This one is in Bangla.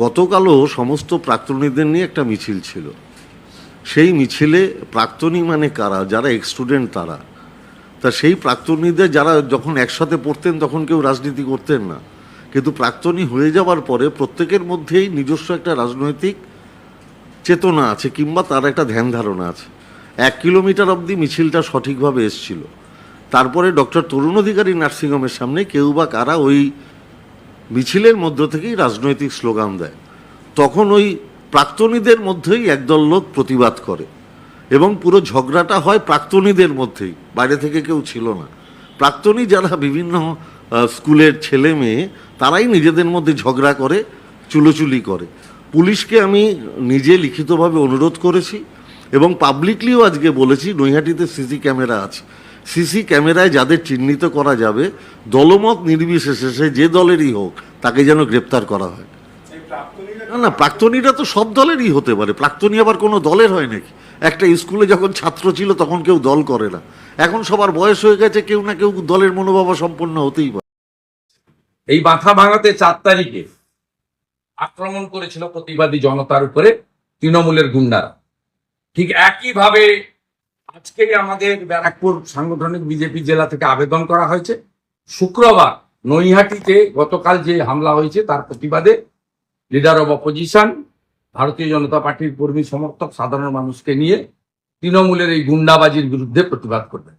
গতকালও সমস্ত প্রাক্তনীদের নিয়ে একটা মিছিল ছিল। সেই মিছিলে প্রাক্তনী মানে কারা? যারা এক্স স্টুডেন্ট তারা। তা সেই প্রাক্তনীদের যারা যখন একসাথে পড়তেন তখন কেউ রাজনীতি করতেন না। কিন্তু প্রাক্তনী হয়ে যাওয়ার পরে প্রত্যেকের মধ্যেই নিজস্ব একটা রাজনৈতিক চেতনা আছে কিংবা তার একটা ধ্যান ধারণা আছে। এক কিলোমিটার অবধি মিছিলটা সঠিকভাবে এসছিল। তারপরে ডক্টর তরুণ অধিকারী নার্সিংহোমের সামনে কেউ বা কারা ওই মিছিলের মধ্য থেকেই রাজনৈতিক স্লোগান দেয়। তখন ওই প্রাক্তনীদের মধ্যেই একদল লোক প্রতিবাদ করে এবং পুরো ঝগড়াটা হয় প্রাক্তনীদের মধ্যেই, বাইরে থেকে কেউ ছিল না। প্রাক্তনী যারা বিভিন্ন স্কুলের ছেলে মেয়ে, তারাই নিজেদের মধ্যে ঝগড়া করে, চুলোচুলি করে। পুলিশকে আমি নিজে লিখিতভাবে অনুরোধ করেছি এবং পাবলিকলিও আজকে বলেছি, নৈহাটিতে সিসি ক্যামেরা আছে। সিসি ক্যামেরায় যাদের চিহ্নিত করা যাবে, দলমত নির্বিশেষে সে যে দলেরই হোক, তাকে যেন গ্রেপ্তার করা হয়। না না, প্রাক্তনীরা তো সব দলেরই হতে পারে। প্রাক্তনী আবার কোনো দলের হয় নাকি? একটা স্কুলে যখন ছাত্র ছিল, তখন কেউ দল করে না। এখন সবার বয়স হয়ে গেছে, কেউ না কেউ দলের মনোভাবা সম্পন্ন হতেই পারে। এই মাথা ভাঙাতে চার তারিখে আক্রমণ করেছিল প্রতিবাদী জনতার উপরে তৃণমূলের গুন্ডারা। ঠিক একইভাবে আজকেই আমাদের ব্যারাকপুর সাংগঠনিক বিজেপি জেলা থেকে আবেদন করা হয়েছে। শুক্রবার নৈহাটিতে গতকাল যে হামলা হয়েছে, তার প্রতিবাদে লিডার অব অপোজিশন ভারতীয় জনতা পার্টির কর্মী সমর্থক সাধারণ মানুষকে নিয়ে তৃণমূলের এই গুন্ডাবাজির বিরুদ্ধে প্রতিবাদ করবেন।